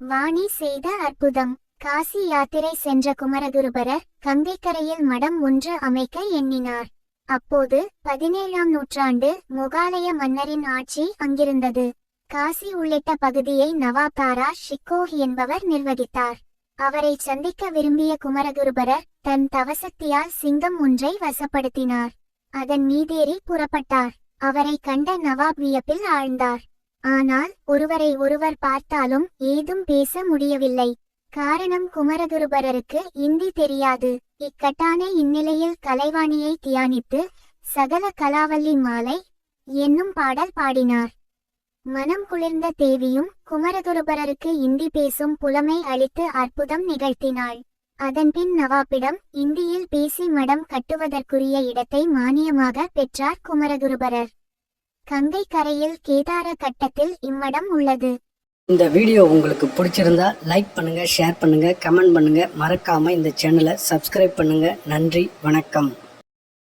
வாணி செய்த அற்புதம். காசி யாத்திரை சென்ற குமரகுருபரர் கங்கைக்கரையில் மடம் ஒன்று அமைக்க எண்ணினார். அப்போது பதினேழாம் நூற்றாண்டு முகாலய மன்னரின் ஆட்சி அங்கிருந்தது. காசி உள்ளிட்ட பகுதியை நவாபாரா தாரா ஷிக்கோஹ் என்பவர் நிர்வகித்தார். அவரை சந்திக்க விரும்பிய குமரகுருபரர் தன் தவசக்தியால் சிங்கம் ஒன்றை வசப்படுத்தினார். அதன் மீதேறி புறப்பட்டார். அவரை கண்ட நவாப் வியப்பில் ஆழ்ந்தார். ஆனால் ஒருவரை ஒருவர் பார்த்தாலும் ஏதும் பேச முடியவில்லை. காரணம் குமரகுருபரருக்கு இந்தி தெரியாது. இக்கட்டான இந்நிலையில் கலைவாணியை தியானித்து சகல கலாவல்லி மாலை என்னும் பாடல் பாடினார். மனம் குளிர்ந்த தேவியும் குமரகுருபரருக்கு இந்தி பேசும் புலமை அளித்து அற்புதம் நிகழ்த்தினாள். அதன்பின் நவாபிடம் இந்தியில் பேசி மடம் கட்டுவதற்குரிய இடத்தை மானியமாக பெற்றார் குமரகுருபரர் கங்கை கரையில் கேதார கட்டத்தில் இம்மடம் உள்ளது. இந்த வீடியோ உங்களுக்கு பிடிச்சிருந்தா லைக் பண்ணுங்க ஷேர் பண்ணுங்க கமெண்ட் பண்ணுங்க. மறக்காம இந்த சேனலை சப்ஸ்கிரைப் பண்ணுங்க. நன்றி வணக்கம்.